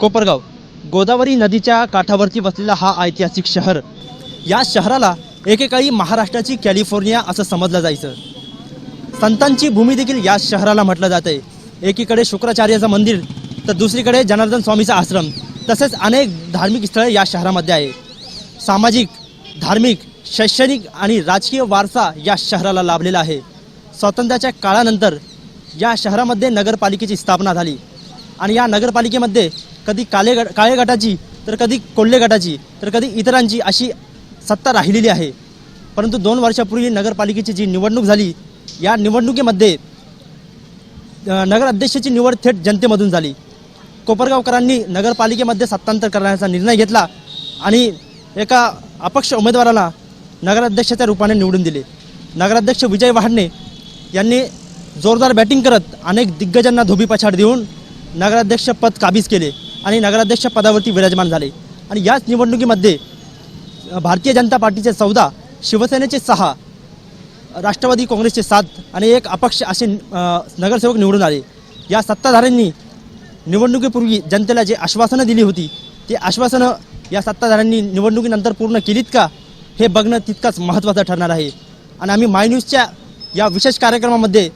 कोपरगाव गोदावरी नदीच्या काठावरती वसलेला हा ऐतिहासिक शहर. या शहराला एकेकाळी महाराष्ट्राची कॅलिफोर्निया असं समजलं जायचं. संतांची भूमी देखील या शहराला म्हटलं जाते एकीकडे शुक्राचार्याचं मंदिर तर दुसरीकडे जनार्दन स्वामीचा आश्रम तसेच अनेक धार्मिक स्थळे या शहरामध्ये आहे. सामाजिक धार्मिक शैक्षणिक आणि राजकीय वारसा या शहराला लाभलेला आहे. स्वातंत्र्याच्या काळानंतर या शहरामध्ये नगरपालिकेची स्थापना झाली आणि या नगरपालिकेमध्ये कधी काले गट काळे गटाची तर कधी कोल्हे गटाची तर कधी इतरांची अशी सत्ता राहिलेली आहे. परंतु दोन वर्षापूर्वी नगरपालिकेची जी निवडणूक झाली या निवडणुकीमध्ये नगराध्यक्षाची निवड थेट जनतेमधून झाली. कोपरगावकरांनी नगरपालिकेमध्ये सत्तांतर करण्याचा निर्णय घेतला आणि एका अपक्ष उमेदवाराला नगराध्यक्षाच्या रूपाने निवडून दिले. नगराध्यक्ष विजय वहाडणे यांनी जोरदार बॅटिंग करत अनेक दिग्गजांना धोबीपछाड देऊन नगराध्यक्ष पद काबीज केले. आणि नगराध्यक्ष पदावरती विराजमान झाले. आणि याच निवडणुकीमध्ये भारतीय जनता पार्टीचे चौदा शिवसेनेचे सहा राष्ट्रवादी काँग्रेसचे सात आणि एक अपक्ष असे नगरसेवक निवडून आले. या सत्ताधाऱ्यांनी निवडणुकीपूर्वी जनतेला जे आश्वासनं दिली होती ते आश्वासनं या सत्ताधाऱ्यांनी निवडणुकीनंतर पूर्ण केलीत का हे बघणं तितकंच महत्त्वाचं ठरणार आहे. आणि आम्ही माय न्यूजच्या या विशेष कार्यक्रमामध्ये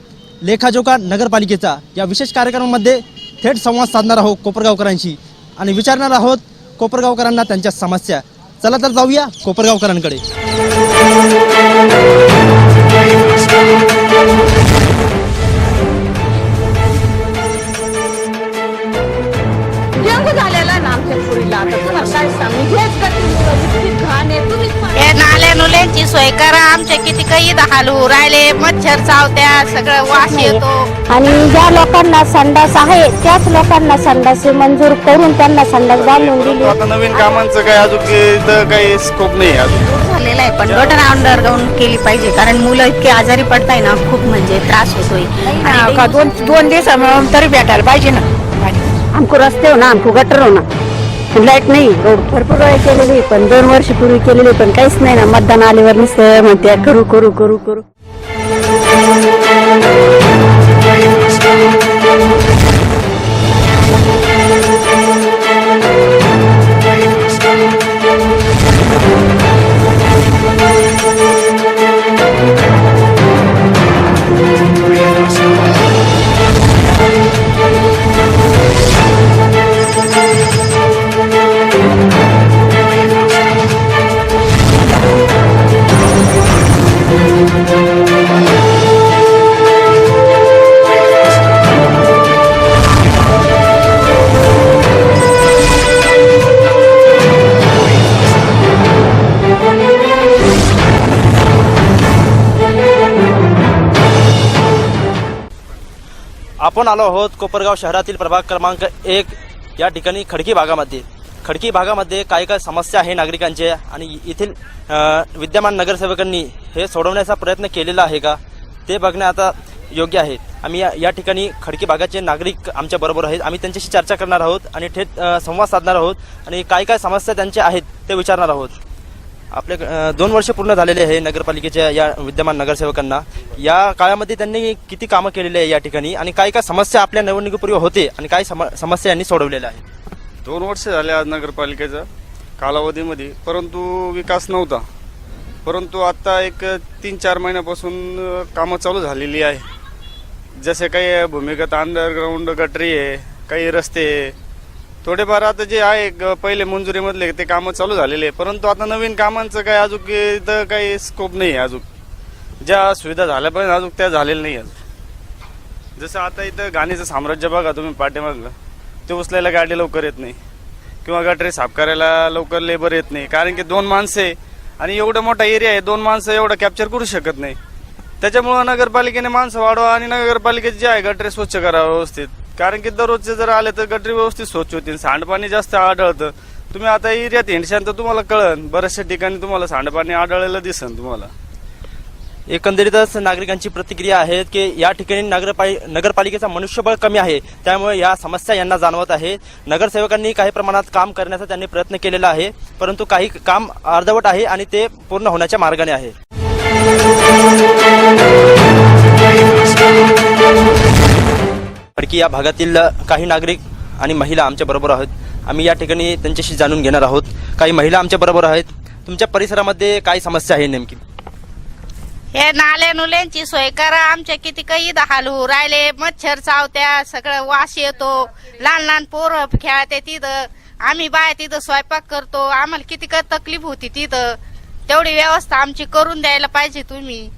लेखाजोखा नगरपालिकेचा या विशेष कार्यक्रमामध्ये थेट संवाद साधणार आहोत कोपरगावकरांशी. आणि विचारणार आहोत कोपरगावकरांना त्यांच्या समस्या. चला तर जाऊया कोपरगावकरांकडे. हे नाल्या नुल्यांची सोय करा. आमच्या किती काही हालू राहिले. मच्छर चावत्या सगळं वास येतो. आणि ज्या लोकांना संडास आहे त्याच लोकांना संडास मंजूर करून त्यांना संडास बांधून दिली. आता नवीन कामांचं काय अजून इथं काही स्कोप नाही अजून. झालेलं आहे पण अंडरग्राऊंड केली पाहिजे. कारण मुलं इतके आजारी पडताय ना खूप म्हणजे त्रास होतोय. आणि का दोन दोन दिवस तरी भेटायला पाहिजे ना. आमको रस्ते हो ना आमको गटर हो ना. लाइट नाही रोड भरपूर वेळ केलेली पण दोन वर्ष पूर्वी केलेली पण काहीच नाही ना. मतदान आल्यावर नुसतं म्हणते करू करू करू करू. आपण आलो आहोत कोपरगाव शहरातील प्रभाग क्रमांक एक या ठिकाणी खडकी भागामध्ये. खडकी भागामध्ये काय काय समस्या आहे नागरिकांचे आणि येथील विद्यमान नगरसेवकांनी हे सोडवण्याचा प्रयत्न केलेला आहे का? ते बघणे आता योग्य आहे. आम्ही या, या ठिकाणी खडकी भागाचे नागरिक आमच्या बरोबर आहेत. आम्ही त्यांच्याशी चर्चा करणार आहोत आणि थेट संवाद साधणार आहोत आणि काय काय समस्या त्यांच्या आहेत ते विचारणार आहोत. आपल्या दोन वर्ष पूर्ण झालेले आहे नगरपालिकेच्या या विद्यमान नगरसेवकांना. या काळामध्ये त्यांनी किती कामं केलेली आहे या ठिकाणी आणि काय काय समस्या आपल्या निवडणुकीपूर्वी होते आणि काय सम- समस्या यांनी सोडवलेल्या आहेत? दोन वर्ष झाले आज नगरपालिकेचा कालावधीमध्ये परंतु विकास नव्हता. परंतु आता एक तीन चार महिन्यापासून कामं चालू झालेली आहे. जसे काही भूमिगत अंडरग्राऊंड गटरी आहे काही रस्ते आहे. थोडेफार आता जे आहे ग- पहिले मंजुरीमधले ते कामं चालू झालेले आहे परंतु आता नवीन कामांचं काय अजून इथं काही स्कोप नाही आहे अजून. ज्या सुविधा झाल्या पण अजून त्या झालेल्या नाही आहेत. जसं आता इथं गाणीचं साम्राज्य बघा तुम्ही पाठीमागलं ते उचलायला गाडी लवकर येत नाही. किंवा गटरी साफ करायला लवकर लेबर येत नाही. कारण की दोन माणसे आणि एवढा मोठा एरिया आहे दोन माणसं एवढं कॅप्चर करू शकत नाही. त्याच्यामुळं नगरपालिकेने माणसं वाढवा आणि नगरपालिकेचे जे आहे गटरे स्वच्छ करा व्यवस्थित. कारण की दररोजचे जर आले तर गटरी व्यवस्थित स्वच्छ होतील सांडपाणी जास्त आढळतं. तुम्ही आता एरियात हिंडशान तर तुम्हाला कळन बऱ्याचशा ठिकाणी तुम्हाला सांडपाणी आढळलेलं दिसन तुम्हाला. एकंदरीतच नागरिकांची प्रतिक्रिया आहे की या ठिकाणी नगरपालि नगरपालिकेचा मनुष्यबळ कमी आहे. त्यामुळे या समस्या यांना जाणवत आहे. नगरसेवकांनी काही प्रमाणात काम करण्याचा त्यांनी प्रयत्न केलेला आहे परंतु काही काम अर्धवट आहे आणि ते पूर्ण होण्याच्या मार्गाने आहे. खडकी या भागातील काही नागरिक आणि महिला आमच्या बरोबर आहेत. आम्ही या ठिकाणी त्यांच्याशी जाणून घेणार आहोत. काही महिला आमच्या बरोबर आहेत. तुमच्या परिसरामध्ये काय समस्या आहे नेमकी? हे नाले नुल्यांची सोय करा. आमच्या किती काही हालू राहिले. मच्छर चावत्या सगळं वास येतो. लहान लहान पोरं खेळते तिथं. आम्ही बाय तिथं स्वयंपाक करतो. आम्हाला किती काय तकलीफ होती तिथं. तेवढी व्यवस्था आमची करून द्यायला पाहिजे तुम्ही.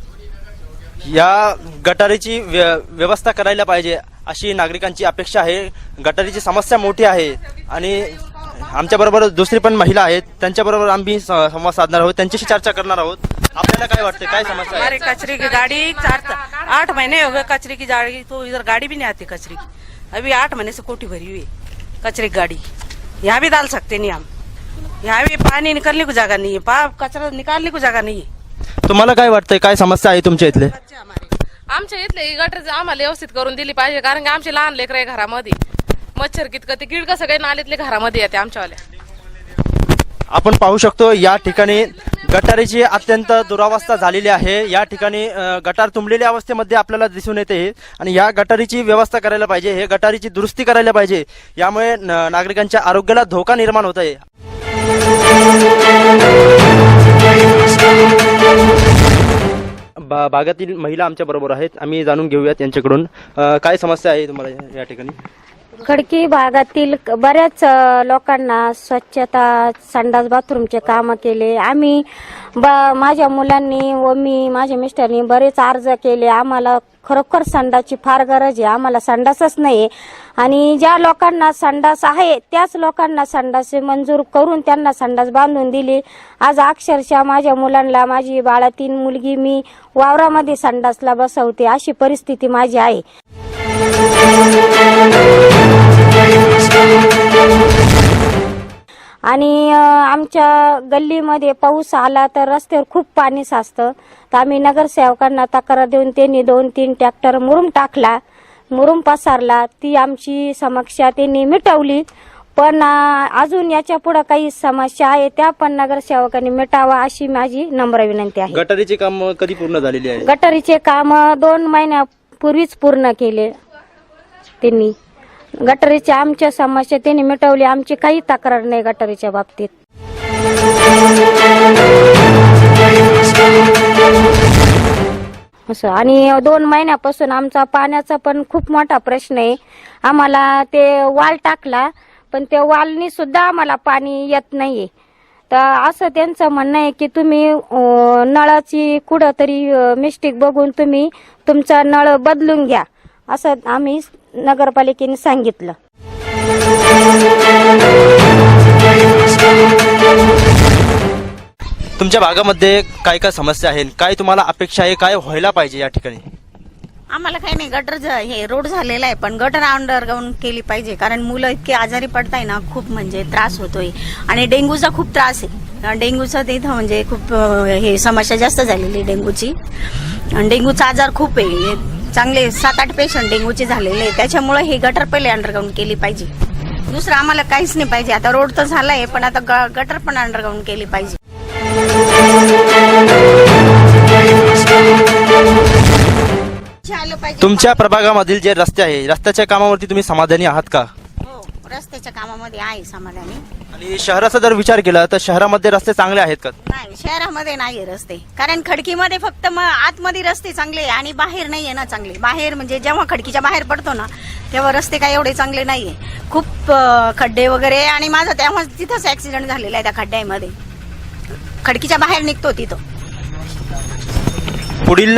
या गटारीची व्य- व्यवस्था करायला पाहिजे. अशी नागरिकांची अपेक्षा आहे. गटारीची समस्या मोठी आहे. आणि आमच्याबरोबर दुसरी पण महिला आहेत. त्यांच्याबरोबर आम्ही संवाद साधणार आहोत. त्यांच्याशी चर्चा करणार आहोत. आपल्याला काय वाटते काय समस्या हमारे कचरे की गाड़ी चार आठ महीने हो गए कचरे की गाड़ी तो इधर गाड़ी भी नहीं आती कचरे की। अभी आठ महीने से कोठी भरी हुई है कचरे की गाड़ी। यहाँ भी डाल सकते नहीं हम। यहाँ भी पानी निकलने को जगह नहीं है। पा कचरा निकालने को जगह नहीं है। तुम्हाला काय वाटतंय? काय समस्या आहे तुमच्या इथले? आमच्या इथले ही गटर आम्हाला व्यवस्थित करून दिली पाहिजे कारण की आमचे लहान लेकर आहे घरामध्ये. मच्छर कितकं ते किडकं सगळे नालीतले घरामध्ये येते आमच्यावाल्या. आपण पाहू शकतो या ठिकाणी गटारीची अत्यंत दुरावस्था झालेली आहे. या ठिकाणी गटार तुंबलेल्या अवस्थेमध्ये आपल्याला दिसून येते. आणि या गटारीची व्यवस्था करायला पाहिजे हे गटारीची दुरुस्ती करायला पाहिजे. यामुळे नागरिकांच्या आरोग्याला धोका निर्माण होत आहे. बा- भागातील महिला आमच्या बरोबर आहेत. आम्ही जाणून घेऊयात यांच्याकडून. काय समस्या आहे तुम्हाला या ठिकाणी? खडकी भागातील बऱ्याच लोकांना स्वच्छता संडास बाथरूमचे काम केले. आम्ही ब- माझ्या मुलांनी व मी माझ्या मिस्टरनी बरेच अर्ज केले. आम्हाला खरोखर संडासची फार गरज आहे. आम्हाला संडासच नाही आणि ज्या लोकांना संडास आहे त्याच लोकांना संडास मंजूर करून त्यांना संडास बांधून दिली. आज अक्षरशः माझ्या मुलांना माझी बाळातीन मुलगी मी वावरामध्ये संडासला बसवते. अशी परिस्थिती माझी आहे. आणि आमच्या गल्लीमध्ये पाऊस आला तर रस्त्यावर खूप पाणी साचतं. तर आम्ही नगरसेवकांना तक्रार देऊन त्यांनी दोन तीन ट्रॅक्टर मुरुम टाकला मुरुम पसारला. ती आमची समस्या त्यांनी मिटवली. पण अजून याच्यापुढे काही समस्या आहे त्या पण नगरसेवकांनी मिटावा अशी माझी नम्र विनंती आहे. गटारीचे काम कधी पूर्ण झालेली आहे गटारीचे काम दोन महिन्यापूर्वीच पूर्ण केले त्यांनी. गटारीची आमच्या समस्या त्यांनी मिटवली. आमची काही तक्रार नाही गटारीच्या बाबतीत. असं. आणि दोन महिन्यापासून आमचा पाण्याचा पण खूप मोठा प्रश्न आहे. आम्हाला ते वाल टाकला पण त्या वालनी सुद्धा आम्हाला पाणी येत नाहीये. तर असं त्यांचं म्हणणं आहे की तुम्ही नळाची कुठं तरी मिस्टेक बघून तुम्ही तुमचा नळ बदलून घ्या. असं आम्ही नगरपालिकेने सांगितलं. तुमच्या भागामध्ये काय काय समस्या आहेत? काय तुम्हाला अपेक्षा आहे? काय व्हायला पाहिजे या ठिकाणी? आम्हाला काही नाही गटर हे रोड झालेला आहे पण गटर अंडरग्राऊंड केली पाहिजे. कारण मुलं इतके आजारी पडताय ना खूप म्हणजे त्रास होतोय. आणि डेंग्यूचा खूप त्रास आहे. डेंग्यूचा तिथं म्हणजे खूप हे समस्या जास्त झालेली आहे डेंग्यूची. आणि डेंग्यूचा आजार खूप आहे. चांगले सात आठ पेशंट डेंग्यूचे झालेले आहे त्याच्यामुळे हे गटर पहिले अंडरग्राऊंड केली पाहिजे. दुसरं आम्हाला काहीच नाही पाहिजे. आता रोड तर झालाय पण आता ग- गटर पण अंडरग्राऊंड केली पाहिजे. पाहिजे तुमच्या प्रभागामधील जे रस्ते आहे रस्त्याच्या कामावरती तुम्ही समाधानी आहात का? हो रस्त्याच्या कामामध्ये आहे समाधानी. आणि शहराचा जर विचार केला तर शहरामध्ये रस्ते चांगले आहेत का? नाही शहरामध्ये नाहीये रस्ते. कारण खडकीमध्ये फक्त मग आतमध्ये रस्ते चांगले आहे आणि बाहेर नाहीये ना चांगले. बाहेर म्हणजे जेव्हा खडकीच्या बाहेर पडतो ना तेव्हा रस्ते काही एवढे चांगले नाहीये. खूप अं, खड्डे वगैरे आणि माझा तेव्हा तिथंच ऍक्सिडेंट झालेला आहे त्या खड्ड्यामध्ये. खडकीच्या बाहेर निघतो तिथं. पुढील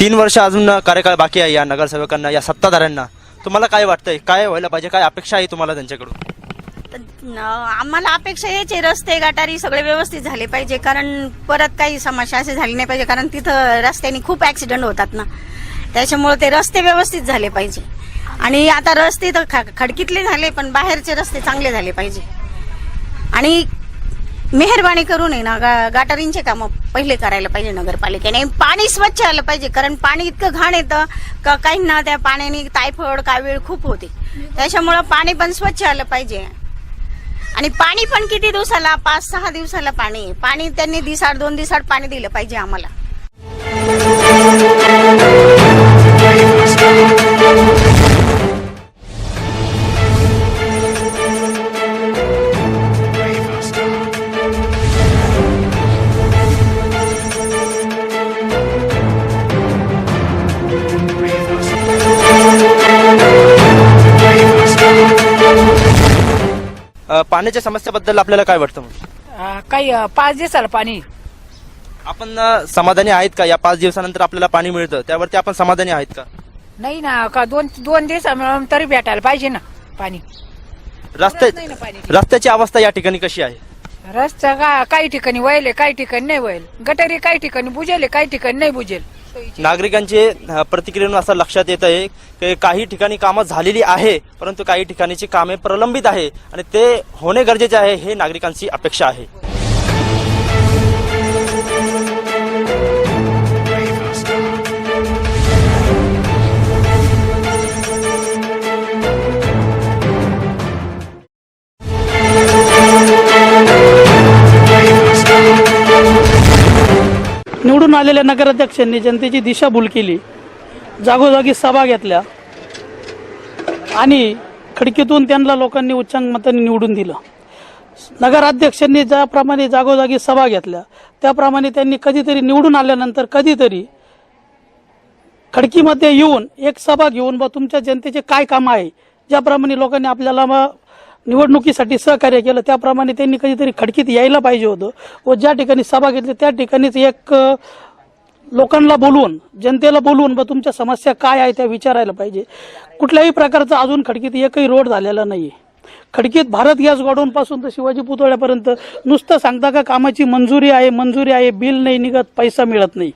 तीन वर्ष अजून कार्यकाळ बाकी आहे या नगरसेवकांना या सत्ताधाऱ्यांना. तुम्हाला काय वाटतंय? काय व्हायला पाहिजे? काय अपेक्षा आहे तुम्हाला त्यांच्याकडून? न- आम्हाला अपेक्षा हेच आहे रस्ते गटारी सगळे व्यवस्थित झाले पाहिजे. कारण परत काही समस्या असे झाली नाही पाहिजे. कारण तिथं रस्त्याने खूप ऍक्सिडेंट होतात ना. त्याच्यामुळे ते रस्ते व्यवस्थित झाले पाहिजे. आणि आता रस्ते तर ख- खडकीतले झाले पण बाहेरचे रस्ते चांगले झाले पाहिजे. आणि मेहरबानी करून आहे ना गा- काम पहिले करायला पाहिजे नगरपालिकेने. पाणी स्वच्छ आलं पाहिजे कारण पाणी इतकं घाण येतं का काहींना त्या पाण्याने टायफॉइड कावीळ खूप होते. त्याच्यामुळं पाणी पण स्वच्छ आलं पाहिजे. आणि पाणी पण किती दिवसाला पाच सहा दिवसाला पाणी आहे. पाणी त्यांनी दिसाड दोन दिसाड पाणी दिलं पाहिजे आम्हाला. पाण्याच्या समस्येबद्दल आपल्याला काय वाटतं अं, काही अं, पाच दिवसाला पाणी. आपण अ, समाधानी आहेत का? या पाच दिवसानंतर आपल्याला पाणी मिळतं. त्यावरती आपण समाधानी आहेत का? नाही ना का दोन दोन दिवस मिळून तरी भेटायला पाहिजे ना पाणी. रस्ते नाही ना पाणी. रस्त्याची अवस्था या ठिकाणी कशी आहे? रस्ता का काही ठिकाणी वळले काही ठिकाणी नाही वळेल. गटारी काही ठिकाणी बुजेल काही ठिकाणी नाही बुजेल. नागरिकांचे प्रतिक्रियेनं असं लक्षात येत आहे की काही ठिकाणी कामं झालेली आहे परंतु काही ठिकाणीची कामे प्रलंबित आहे आणि ते होणे गरजेचे आहे हे नागरिकांची अपेक्षा आहे. निवडून आलेल्या नगराध्यक्षांनी जनतेची दिशाभूल केली. जागोजागी सभा घेतल्या. आणि खडकीतून त्यांना लोकांनी उच्चांक मतांनी निवडून दिलं. नगराध्यक्षांनी ज्याप्रमाणे जागोजागी सभा घेतल्या त्याप्रमाणे त्यांनी कधीतरी निवडून आल्यानंतर कधीतरी खडकीमध्ये येऊन एक सभा घेऊन बा तुमच्या जनतेचे काय काम आहे? ज्याप्रमाणे लोकांनी आपल्याला मग निवडणुकीसाठी सहकार्य केलं त्याप्रमाणे त्यांनी कधीतरी खडकीत यायला पाहिजे होतं व ज्या ठिकाणी सभा घेतली त्या ठिकाणीच एक लोकांना बोलवून जनतेला बोलवून व तुमच्या समस्या काय आहे त्या विचारायला पाहिजे. कुठल्याही प्रकारचा अजून खडकीत एकही रोड झालेला नाही खडकीत भारत गॅस गोडाऊनपासून तर शिवाजी पुतळ्यापर्यंत नुसतं सांगता का कामाची मंजुरी आहे मंजुरी आहे बिल नाही निघत पैसा मिळत नाही.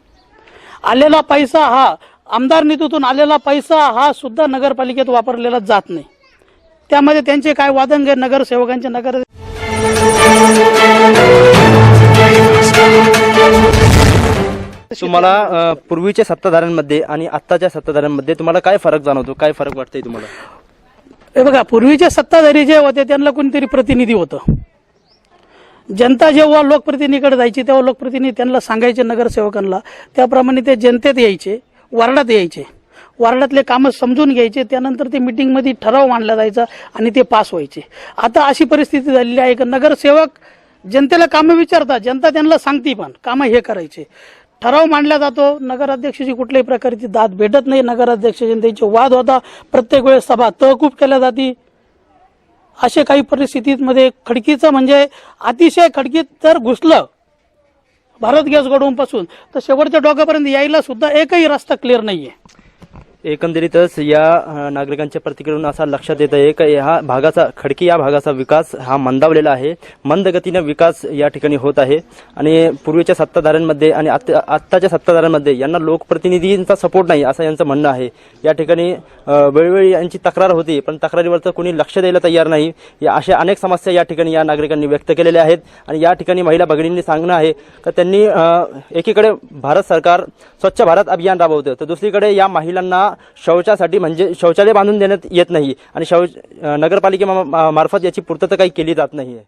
आलेला पैसा हा आमदार निधीतून आलेला पैसा हा सुद्धा नगरपालिकेत वापरलेला जात नाही. त्यामध्ये त्यांचे काय वादंग नगरसेवकांचे नगर तुम्हाला अ, पूर्वीच्या सत्ताधाऱ्यांमध्ये आणि आत्ताच्या सत्ताधाऱ्यांमध्ये तुम्हाला काय फरक जाणवतो? काय फरक वाटतंय तुम्हाला? हे बघा पूर्वीचे सत्ताधारी जे होते त्यांना कोणीतरी प्रतिनिधी होतं. जनता जेव्हा लोकप्रतिनिधीकडे जायची तेव्हा लोकप्रतिनिधी त्यांना सांगायचे नगरसेवकांना. त्याप्रमाणे ते जनतेत यायचे वार्डात यायचे. वार्डातले कामं समजून घ्यायचे त्यानंतर ते मिटिंगमध्ये ठराव मांडला जायचा आणि ते पास व्हायचे. आता अशी परिस्थिती झालेली आहे की नगरसेवक जनतेला कामं विचारतात जनता त्यांना सांगते पण कामं हे करायचे. ठराव मांडला जातो नगराध्यक्षाची कुठल्याही प्रकारची दाद भेटत नाही नगराध्यक्ष त्यांचे वाद होता प्रत्येक वेळेस सभा तहकूब केल्या जाते. असे काही परिस्थितीमध्ये खडकीचं म्हणजे अतिशय खडकीत जर घुसलं भारत गॅस गोडाऊन पासून तर शेवटच्या डोक्यापर्यंत यायला सुद्धा एकही रस्ता क्लिअर नाहीये. एकंदरीतच या नागरिकांच्या प्रतिक्रियेवरून असा लक्षात येत आहे की ह्या भागाचा खडकी या भागाचा विकास हा मंदावलेला आहे. मंद गतीनं विकास या ठिकाणी होत आहे. आणि पूर्वीच्या सत्ताधाऱ्यांमध्ये आणि आत्ता- आत्ताच्या सत्ताधाऱ्यांमध्ये यांना लोकप्रतिनिधींचा सपोर्ट नाही असं यांचं म्हणणं आहे. या ठिकाणी वेळोवेळी यांची तक्रार होती पण तक्रारीवरचं कोणी लक्ष द्यायला तयार नाही. या अशा अनेक समस्या या ठिकाणी या नागरिकांनी व्यक्त केलेल्या आहेत. आणि या ठिकाणी महिला भगिनींनी सांगणं आहे का त्यांनी एकीकडे भारत सरकार स्वच्छ भारत अभियान राबवतं तर दुसरीकडे या महिलांना शौचासाठी म्हणजे शौचालय बांधून देण्यात येत नाही आणि शौच अ, नगरपालिके मार्फत याची पूर्तता काही केली जात नाही आहे.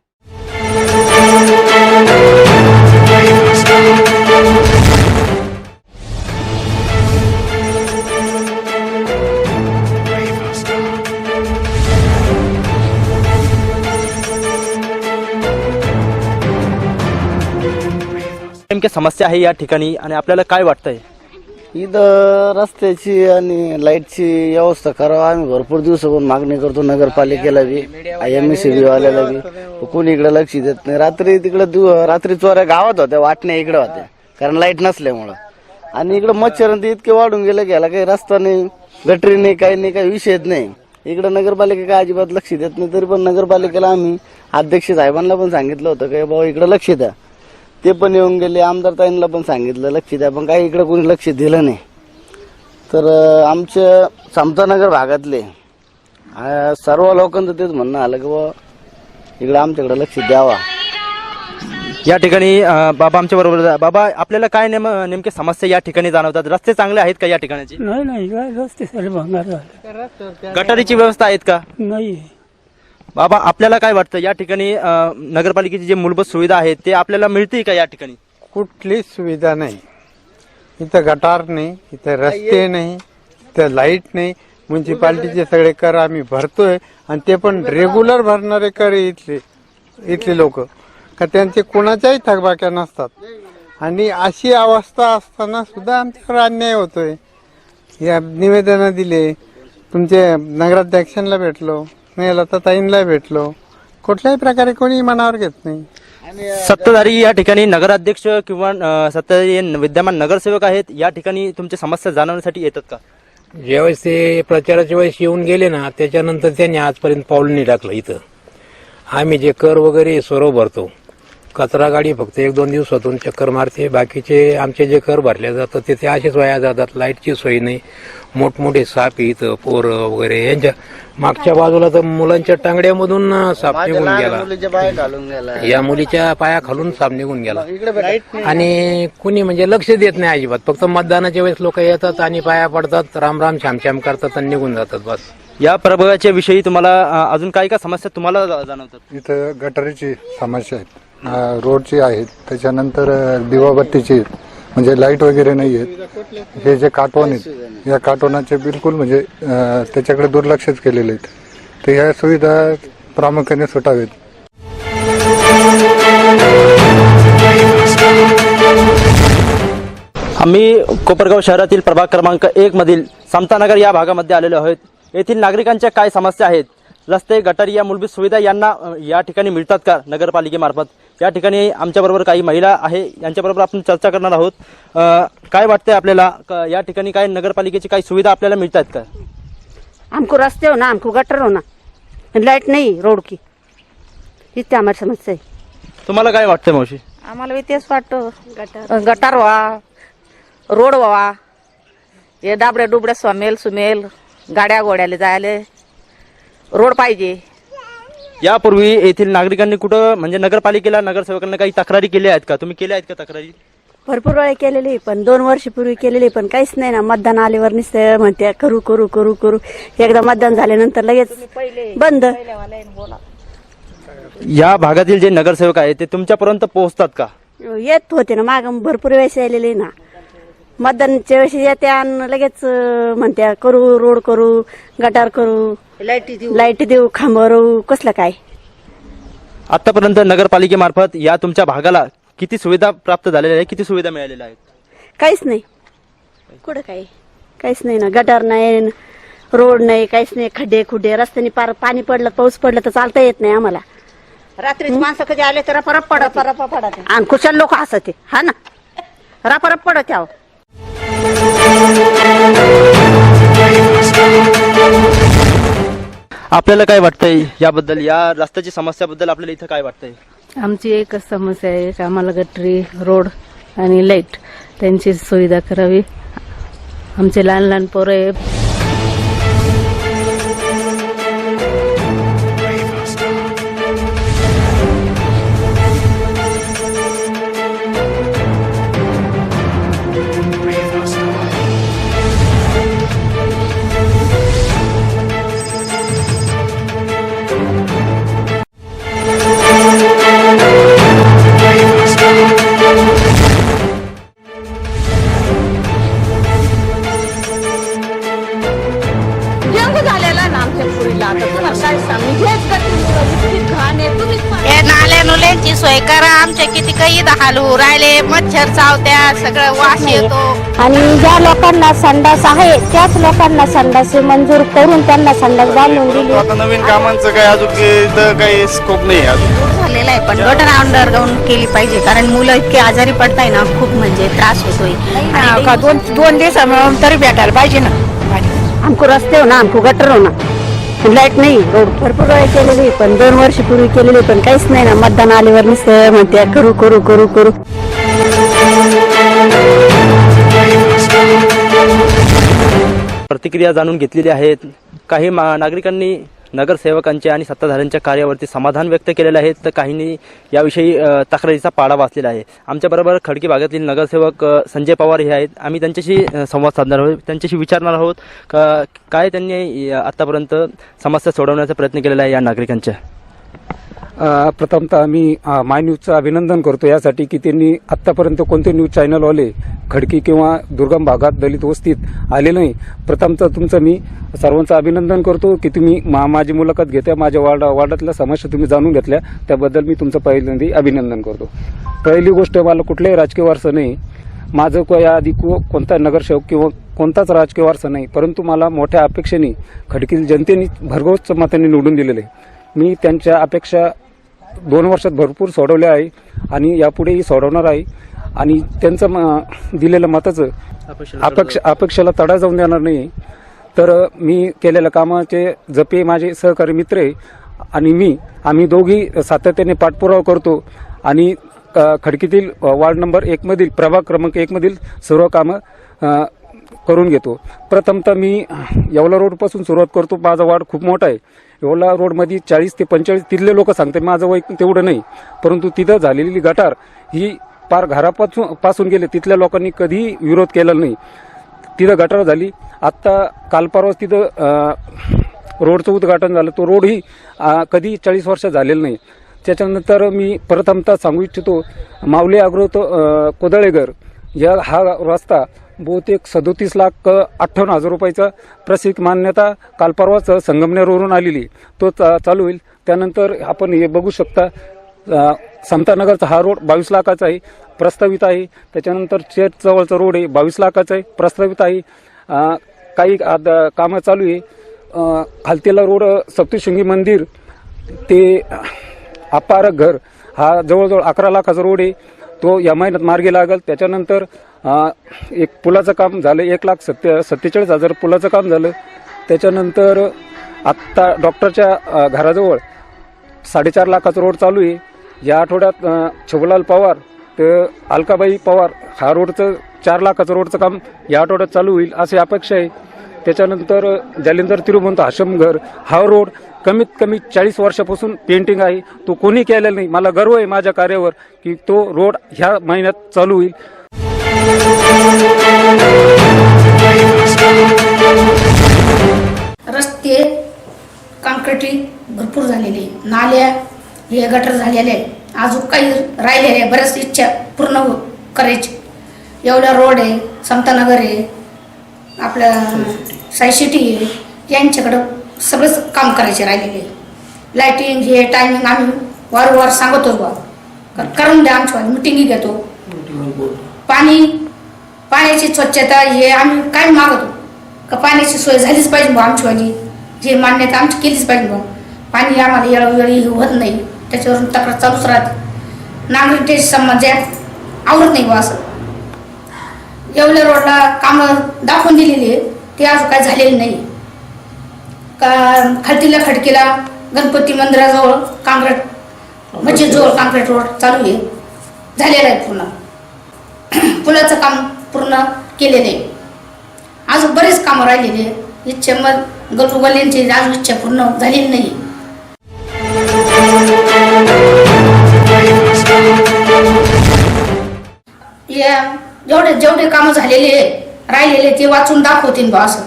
नेमक्या समस्या आहे या ठिकाणी आणि आपल्याला काय वाटतंय? इथं रस्त्याची आणि लाईटची व्यवस्था करावं. आम्ही भरपूर दिवसापासून मागणी करतो नगरपालिकेला बी आय एम एस वाल्याला बी. कोणी इकडे लक्ष देत नाही. रात्री तिकडे रात्री चोऱ्या गावात होत्या वाटण्या इकडे होत्या. कारण लाइट नसल्यामुळं. आणि इकडे मच्छर इतके वाढून गेले घ्यायला काही रस्ता नाही गटरी नाही काही नाही काही विषयच नाही. इकडे नगरपालिका काय अजिबात लक्ष देत नाही तरी पण नगरपालिकेला आम्ही अध्यक्ष साहेबांना पण सांगितलं होतं की बाबा इकडे लक्ष द्या. ते पण येऊन गेले आमदार ताईंना पण सांगितलं लक्ष द्या पण काही इकडे कोणी लक्ष दिलं नाही. तर आमच्या समतानगर भागातले सर्व लोकांचं तेच म्हणणं आलं की बाबा इकडे आमच्याकडे लक्ष द्यावा. या ठिकाणी अ, बाबा आमच्या बरोबर बाबा आपल्याला काय नेम नेमके समस्या या ठिकाणी जाणवतात? रस्ते चांगले आहेत का या ठिकाणचे? नाही नाही काय रस्ते सारे भंगार झाले. गटारीची व्यवस्था आहेत का? नाही. बाबा आपल्याला काय वाटतं? या ठिकाणी अ, नगरपालिकेची जे मूलभूत सुविधा आहेत ते आपल्याला मिळते का या ठिकाणी? कुठलीच सुविधा नाही. इथं गटार नाही इथं रस्ते नाही इथं लाइट नाही. म्युन्सिपाल्टीचे सगळे कर आम्ही भरतोय आणि ते पण रेग्युलर भरणारे कर आहे इथले इथले लोक. का त्यांचे कोणाच्याही थकबाक्या नसतात. आणि अशी अवस्था असताना सुद्धा आमच्याकडे अन्याय होतोय. या निवेदनं दिले. तुमचे नगराध्यक्षांना भेटलो. स्नेहलता ताईंना भेटलो. कुठल्याही प्रकारे कोणी मनावर घेत नाही. सत्ताधारी या ठिकाणी नगराध्यक्ष किंवा अं, सत्ताधारी विद्यमान नगरसेवक आहेत या ठिकाणी तुमच्या समस्या जाणवण्यासाठी येतात का? ज्यावेळेस ते प्रचाराच्या वेळेस येऊन गेले ना त्याच्यानंतर त्यांनी आजपर्यंत पाऊल नाही टाकलं इथं. आम्ही जे कर वगैरे सर्व भरतो कचरा गाडी फक्त एक दोन दिवसातून चक्कर मारते. बाकीचे आमचे जे कर भरले जातात ते ते असेच वाया जातात. लाईटची सोय नाही. मोठमोठे साप आहे इथं पोरं वगैरे. यांच्या मागच्या बाजूला तर मुलांच्या टांगड्यामधून साप निघून गेला. या मुलीच्या पायाखालून साप निघून गेला. आणि कुणी म्हणजे लक्ष देत नाही अजिबात. फक्त मतदानाच्या वेळेस लोक येतात आणि पाया पडतात राम राम श्याम श्याम करतात आणि निघून जातात बस. या प्रभागाच्या विषयी तुम्हाला अजून काही का समस्या तुम्हाला जाणवतात? इथं गटारीची समस्या आहेत अं, रोडची आहेत त्याच्यानंतर दिवाबत्तीचे दिवाबत्तीची आहेत म्हणजे लाइट वगैरे नाही आहेत. हे जे काटवण आहेत या काटवणाचे बिलकुल म्हणजे त्याच्याकडे दुर्लक्षच केलेले आहेत. तर ह्या सुविधा प्रामुख्याने सुटावेत आम्ही कोपरगाव शहरातील प्रभाग क्रमांक एक मधील समतानगर या भागामध्ये आलेलो आहोत. येथील नागरिकांच्या काय समस्या आहेत? रस्ते गटारी या मूलभूत सुविधा यांना या ठिकाणी मिळतात का नगरपालिकेमार्फत? या ठिकाणी आमच्याबरोबर काही महिला आहे यांच्याबरोबर आपण चर्चा करणार आहोत. काय वाटतंय आपल्याला? क- या ठिकाणी काय नगरपालिकेची काही सुविधा आपल्याला मिळतात का? हमको रास्ते हो ना हमको गटर हो ना. लाइट नाही रोड की. इतकी आम्हाला समस्या आहे. तुम्हाला काय वाटतंय मावशी? आम्हाला बी तेच वाटतं. गटार. व्हा रोड व्हा. हे डाबड्या डुबड्या समेल सुमेल गाड्या गोड्याला जायला. रोड पाहिजे. यापूर्वी येथील नागरिकांनी कुठं म्हणजे नगरपालिकेला नगरसेवकांना काही तक्रारी केल्या आहेत का? तुम्ही केल्या आहेत का तक्रारी? भरपूर वेळा केलेली पण दोन वर्षपूर्वी केलेली पण काहीच नाही ना. मतदान आल्यावर नुसतं म्हणते करू करू करू करू. एकदा मतदान झाल्यानंतर लगेच बंद. या भागातील जे नगरसेवक आहेत ते तुमच्यापर्यंत पोहोचतात का? येत होते ना माग भरपूर वेळेस आलेले ना. मतदानच्या वेळेस येते आणि लगेच अं, म्हणत्या करू रोड करू गटार करू. लाइट देऊ. लाइट देऊ खांबरू कसलं काय? आतापर्यंत नगरपालिकेमार्फत या तुमच्या भागाला किती सुविधा प्राप्त झालेल्या आहेत किती सुविधा मिळालेल्या आहेत? काहीच नाही. कुठं काय? काहीच नाही ना. गटार नाही रोड नाही काहीच नाही. खड्डे खुड्डे रस्त्याने पार पाणी पडलं पाऊस पडलं तर चालता येत नाही आम्हाला. रात्री माणसं कधी आले तर परत पडत परत पडत आणि कुशल लोक हसते हा ना? रापरप पडत यावं आपल्याला काय वाटतंय याबद्दल? या रस्त्याची समस्याबद्दल आपल्याला इथं काय वाटतंय? आमची एकच समस्या आहे की आम्हाला गटरी रोड आणि लाइट. त्यांची सुविधा करावी. आमचे लहान लहान पोरं आहे हाल होऊ राहिले मच्छर चावत्या सगळं वास येतो. आणि ज्या लोकांना संडास आहे त्याच लोकांना संडास मंजूर करून त्यांना संडास बांधून दिली. आता नवीन कामांचं काही अजून काही इथं काही स्कोप नाही अजून. झालेला आहे पण गटर अंडरग्राऊंड केली पाहिजे कारण मुलं इतके आजारी पडताय ना खूप म्हणजे त्रास होतोय. हा, का दोन दोन दिवस तरी भेटायला पाहिजे ना. हमको रस्ते हो ना हमको गटर हो ना. लाइट नाही. रोड भरपूर वेळा केलेली पण दोन वर्षपूर्वी केलेली पण काहीच नाही ना. मतदान आल्यावर नुसतं म्हणते करू करू करू करू. प्रतिक्रिया जाणून घेतलेली आहेत. काही मा- नागरिकांनी नगरसेवकांच्या आणि सत्ताधाऱ्यांच्या कार्यावरती समाधान व्यक्त केलेलं आहे तर काहींनी याविषयी तक्रारीचा पाडा वाचलेला आहे. आमच्याबरोबर खडकी भागातील नगरसेवक संजय पवार हे आहेत. आम्ही त्यांच्याशी संवाद साधणार आहोत. त्यांच्याशी विचारणार आहोत का काय त्यांनी आत्तापर्यंत आतापर्यंत समस्या सोडवण्याचा प्रयत्न केलेला आहे या नागरिकांच्या? प्रथमतः आम्ही माय न्यूजचं अभिनंदन करतो यासाठी की त्यांनी आत्तापर्यंत कोणते न्यूज चॅनलवाले खडकी किंवा दुर्गम भागात दलित वस्तीत आले नाही. प्रथमतः तुमचं मी सर्वांचं अभिनंदन करतो की तुम्ही मा माझी मुलाखत घेत्या माझ्या वार्ड वार्डातल्या समस्या तुम्ही जाणून घेतल्या. त्याबद्दल मी तुमचं पहिल्यांदा अभिनंदन करतो. पहिली गोष्ट मला कुठल्याही राजकीय वारसा नाही. माझं को याआधी को कोणता नगरसेवक किंवा कोणताच राजकीय वारसा नाही. परंतु मला मोठ्या अपेक्षेने खडकील जनतेने भरघोस मताने निवडून दिलेले. आहे मी त्यांच्या अपेक्षा दोन वर्षात भरपूर सोडवल्या आहे आणि यापुढेही सोडवणार आहे. आणि त्यांचं म- दिलेलं मताचं अपेक्षा अपेक्षेला तडा जाऊन देणार नाही. तर मी केलेल्या कामाचे जपे माझे सहकारी मित्र आहे आणि मी आम्ही दोघी सातत्याने पाठपुरावा करतो. आणि खडकीतील वार्ड नंबर एकमधील प्रभाग क्रमांक एकमधील सर्व कामं करून घेतो. प्रथमतः मी येवला रोडपासून सुरुवात करतो. माझा वार्ड खूप मोठा आहे. येवला रोडमध्ये चाळीस ते पंचेचाळीस तिथले लोक सांगतात माझं वय तेवढं नाही. परंतु तिथं झालेली गटार ही पार घरापासून पासून गेले तिथल्या लोकांनी कधीही विरोध केला नाही. तिथं गटार झाली. आत्ता काल परवाच तिथं रोडचं उद्घाटन झालं. तो रोडही कधी चाळीस वर्ष झालेलं नाही. त्याच्यानंतर मी प्रथमतः सांगू इच्छितो माऊली अग्रो तो कोदळेघर या हा रस्ता बहुतेक सदोतीस लाख अठ्ठावन्न हजार रुपयाचा प्रसिद्ध मान्यता काल परवाच संगमनेरवरून आलेली. तो चा- चालू होईल. त्यानंतर आपण हे बघू शकता समतानगरचा हा रोड बावीस लाखाचा आहे प्रस्तावित आहे. त्याच्यानंतर चेट जवळचा रोड आहे बावीस लाखाचा आहे प्रस्तावित आहे. काही कामं चालू आहे. हालतेला रोड सप्तशृंगी मंदिर ते अपारक घर हा जवळजवळ अकरा लाखाचा रोड आहे. तो या महिन्यात मार्गी लागल. त्याच्यानंतर एक पुलाचं काम झालं एक लाख सत्ते सत्तेचाळीस हजार पुलाचं काम झालं. त्याच्यानंतर आत्ता डॉक्टरच्या घराजवळ साडेचार लाखाचा रोड चालू आहे. या आठवड्यात छबुलाल पवार तर अलकाबाई पवार हा रोडचं चार लाखाचं रोडचं काम या आठवड्यात चालू होईल अशी अपेक्षा आहे. त्याच्यानंतर जालिंदर तिरुवंत हाशमघर हा रोड कमीत कमी चाळीस वर्षापासून पेंटिंग आहे. तो कोणी केलेला नाही. मला गर्व आहे माझ्या कार्यावर की तो रोड ह्या महिन्यात चालू होईल. रस्ते काँक्रिटी भरपूर झालेले. नाल्या हे गटर झालेले आहे अजून काही राहिलेले बऱ्याच इच्छा पूर्ण हो- करायची. एवढ्या रोड आहे समतानगर आहे आपल्या साई सिटी आहे यांच्याकडं सगळंच काम करायचे राहिलेले. लाईटिंग हे टायमिंग आम्ही वारंवार सांगतो बा. करून द्या आमच्या मिटिंगी घेतो. पाणी पाण्याची स्वच्छता हे आम्ही काय मागतो? का पाण्याची सोय झालीच पाहिजे बा आमचीवाली जे मान्यता आमची केलीच पाहिजे बा. पाणी आम्हाला येळोवेळी होत नाही. त्याच्यावरून तक्रार चालूच राहते. नागरिक संबंध आवडत नाही बा असं. येवल्या रोडला कामं दाखवून दिलेली आहे ते अजून काय झालेलं नाही. का खालतीला खडकीला गणपती मंदिराजवळ काँक्रीट मस्जिदजवळ काँक्रीट रोड. चालू आहे. झालेला आहे पूर्ण. पुलाचं काम पूर्ण केलेलं आहे. अजून बरेच कामं राहिलेली आहे इच्छा मग गल्लूगल्लींची अजून इच्छा पूर्ण झालेली नाही. या जेवढे जेवढे कामं झालेले राहिलेले ते वाचून दाखवतील बा असं.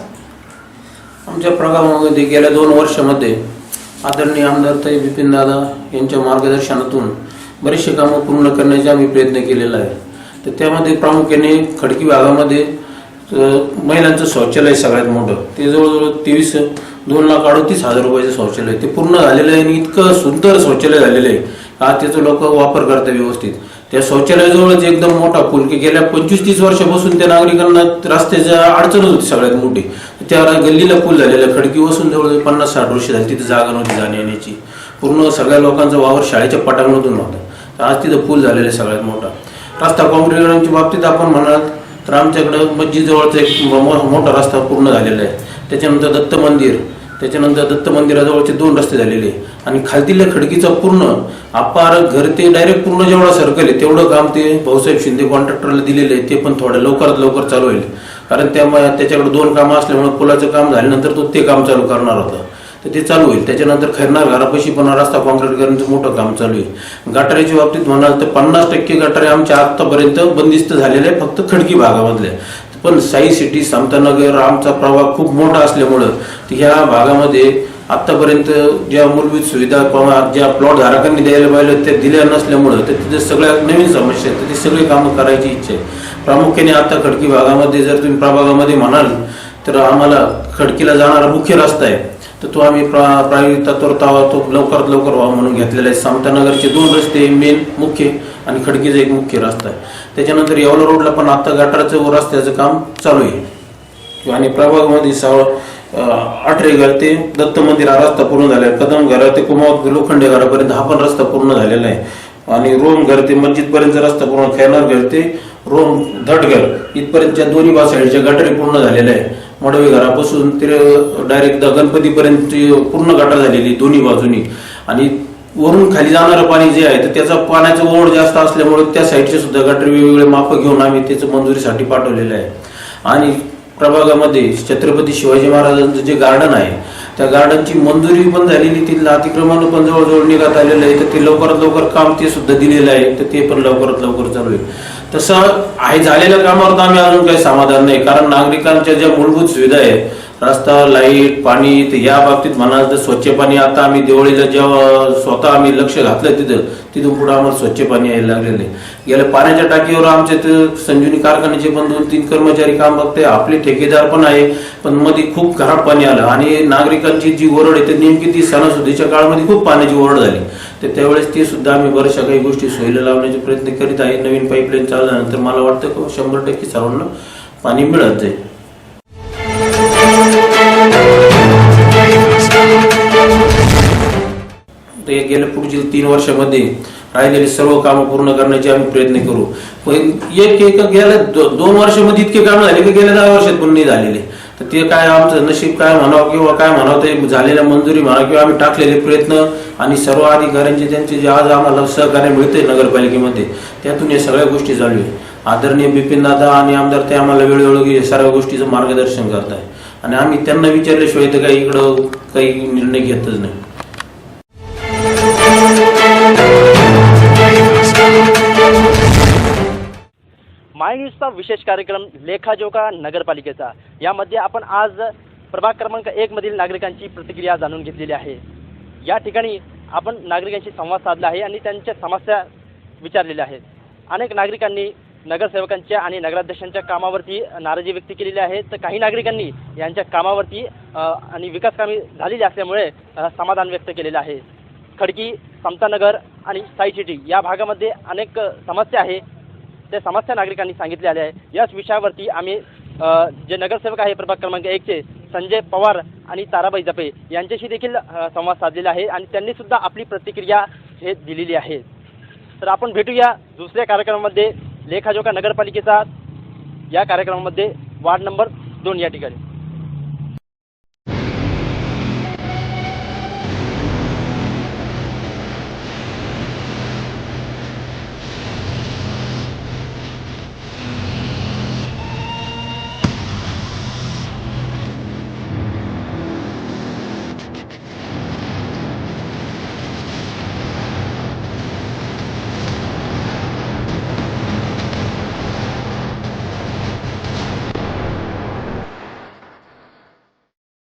आमच्या प्रभागामध्ये गेल्या दोन वर्षामध्ये आदरणीय आमदार ताई बिपिन दादा यांच्या मार्गदर्शनातून बरेचसे कामं पूर्ण करण्याचे आम्ही प्रयत्न केलेला आहे. तर त्यामध्ये प्रामुख्याने खडकी भागामध्ये महिलांचं शौचालय सगळ्यात मोठं. ते जवळजवळ तेवीस दोन लाख अडतीस हजार रुपयाचं शौचालय ते पूर्ण झालेलं आहे आणि इतकं सुंदर शौचालय झालेलं आहे. आज त्याचा लोक वापर करतात व्यवस्थित. त्या शौचालयाजवळच एकदम मोठा पूल. की गेल्या पंचवीस तीस वर्षापासून त्या नागरिकांना रस्त्याच्या अडचणच होती सगळ्यात मोठी. त्या गल्लीला पूल झालेला खडकी वसून जवळ पन्नास साठ वर्ष झाली. तिथे जागा नव्हती जाण्या येण्याची. पूर्ण सगळ्या लोकांचा वावर शाळेच्या पटांगणातून होता. तर आज तिथं पूल झालेला आहे सगळ्यात मोठा. रस्ता काँक्रिटीकरणाच्या बाबतीत आपण म्हणाल तर आमच्याकडं मस्जिदजवळचा एक मो- मोठा रस्ता पूर्ण झालेला आहे. त्याच्यानंतर दत्त मंदिर त्याच्यानंतर दत्त मंदिराजवळचे दोन रस्ते झालेले आणि खालतीला खडकीचा पूर्ण अपार घर ते डायरेक्ट पूर्ण जेवढा सर्कल आहे तेवढं काम ते भाऊसाहेब शिंदे कॉन्ट्रॅक्टरला दिलेलं आहे. ते पण थोड्या लवकरात लवकर चालू होईल. कारण त्यामुळे त्याच्याकडे दोन कामं असल्यामुळे पुलाचं काम झाल्यानंतर तो ते काम चालू करणार होता. तर ते चालू होईल. त्याच्यानंतर खैरनार घरापाशी पण रस्ता कॉन्क्रीट करण्याचं मोठं काम चालू आहे. गटारीच्या बाबतीत म्हणाल तर पन्नास टक्के गटारे आमच्या आतापर्यंत बंदिस्त झालेले आहे फक्त खडकी भागामधले पण साई सिटी समतानगर आमचा प्रभाग खूप मोठा असल्यामुळं ह्या भागामध्ये आतापर्यंत ज्या मूलभूत सुविधा किंवा ज्या प्लॉट धारकांनी द्यायला पाहिजे त्या दिल्या नसल्यामुळं तर तिथे सगळ्या नवीन समस्या आहेत. तिथे सगळे सगळी कामं करायची इच्छा आहे. प्रामुख्याने आता खडकी भागामध्ये जर तुम्ही प्रभागामध्ये म्हणाल तर आम्हाला खडकीला जाणारा मुख्य रस्ता आहे. तर तो आम्ही प्रा प्रायोगिक तत्वर तावा तो लवकरात लवकर व्हावा म्हणून घेतलेला आहे. समतानगरचे दोन रस्ते मेन मुख्य. आणि खडकीचा एक मुख्य रस्ता आहे. त्याच्यानंतर येवला रोडला पण आता गटाराचं व रस्त्याचं काम चालू आहे. आणि प्रभागामध्ये सावळ आठरेघर ते दत्त मंदिरा रस्ता पूर्ण झाला आहे कदम घर ते कुमावत लोखंडे घरापर्यंत हा पण रस्ता पूर्ण झालेला आहे. आणि रोम घर ते मस्जिदपर्यंत रस्ता पूर्ण खैरनार घर ते रोम धटघर इथपर्यंतच्या दोन्ही बा साईडच्या गटारी पूर्ण झालेल्या आहे मडवे घरापासून ते डायरेक्ट गणपतीपर्यंत पूर्ण गटार झालेली दोन्ही बाजूनी. आणि वरून खाली जाणारं पाणी जे आहे तर त्याचा पाण्याचा ओढ जास्त असल्यामुळे त्या साईडचे सुद्धा गटर वेगवेगळे माप घेऊन आम्ही त्याचं मंजुरीसाठी पाठवलेलं आहे. आणि प्रभागामध्ये छत्रपती शिवाजी महाराजांचं जे गार्डन आहे त्या गार्डनची मंजुरी पण झालेली तिथलं अतिक्रमण पण जवळजवळ निघत आलेलं आहे. तर ते लवकरात लवकर काम ते सुद्धा दिलेलं आहे तर ते पण लवकरात लवकर चालू आहे. तसं आहे झालेल्या कामावर आम्ही अजून काही समाधान नाही कारण नागरिकांच्या ज्या मूलभूत सुविधा आहेत रस्ता लाइट पाणी तर या बाबतीत म्हणाल तर स्वच्छ पाणी आता आम्ही दिवाळीला जेव्हा स्वतः आम्ही लक्ष घातलं तिथं तिथून पुढे आम्हाला स्वच्छ पाणी यायला लागलेलं आहे. गेल्या पाण्याच्या टाकीवर आमचे इथं संजीवनी कारखान्याचे पण दोन तीन कर्मचारी काम बघते आपले ठेकेदार पण आहे पण मध्ये खूप खराब पाणी आलं. आणि नागरिकांची जी ओरड आहे ते नेमकी ती सणासुदीच्या काळामध्ये खूप पाण्याची ओरड झाली. तर त्यावेळेस ते सुद्धा आम्ही बऱ्याचशा काही गोष्टी सोयीला लावण्याचे प्रयत्न करीत आहे. नवीन पाईपलाईन चालल्यानंतर मला वाटतं शंभर टक्के सर्वांना पाणी मिळत जाईल. ते गेल्या पुढील तीन वर्षामध्ये राहिलेले सर्व कामं पूर्ण करण्याचे आम्ही प्रयत्न करू. पण एक एक गेल्या दो- दोन वर्षामध्ये इतके काम झाले की गेल्या दहा वर्षात पण नाही झालेले. तर ते काय आमचं नशीब काय म्हणावं किंवा काय म्हणावं ते झालेल्या मंजुरी म्हणा किंवा आम्ही टाकलेले प्रयत्न आणि सर्व अधिकाऱ्यांचे त्यांचे जे आज आम्हाला सहकार्य मिळते नगरपालिकेमध्ये त्यातून या सगळ्या गोष्टी चालू आहे आदरणीय बिपिन दादा आणि आमदार ते आम्हाला वेळोवेळी सर्व गोष्टीचं मार्गदर्शन करत आहे आणि आम्ही त्यांना विचारल्याशिवाय तर काही इकडं काही निर्णय घेतच नाही. न्यूजचा विशेष कार्यक्रम लेखाजोखा नगरपालिकेचा. यामध्ये आपण आज प्रभाग क्रमांक एक मधील नागरिकांची प्रतिक्रिया जाणून घेतलेली आहे. या ठिकाणी आपण नागरिकांशी संवाद साधला आहे आणि त्यांच्या समस्या विचारलेल्या आहेत. अनेक नागरिकांनी नगरसेवकांच्या आणि नगराध्यक्षांच्या कामावरती नाराजी व्यक्त केलेली आहे. तर काही नागरिकांनी यांच्या कामावरती आणि विकास कामे झालेली असल्यामुळे समाधान व्यक्त केलेलं आहे. खडकी समतानगर आणि साई सिटी या भागामध्ये अनेक समस्या आहे. ते समस्या नागरिकांनी सांगितल्या आहे. याच विषयावरती आम्ही जे नगरसेवक आहे प्रभाग क्रमांक एकचे संजय पवार आणि ताराबाई जपे यांच्याशी देखील संवाद साधलेला आहे आणि त्यांनी सुद्धा आपली प्रतिक्रिया हे दिलेली आहे. तर आपण भेटूया दुसऱ्या कार्यक्रमामध्ये लेखाजोखा नगरपालिकेचा या कार्यक्रमामध्ये. वार्ड नंबर दोन या ठिकाणी.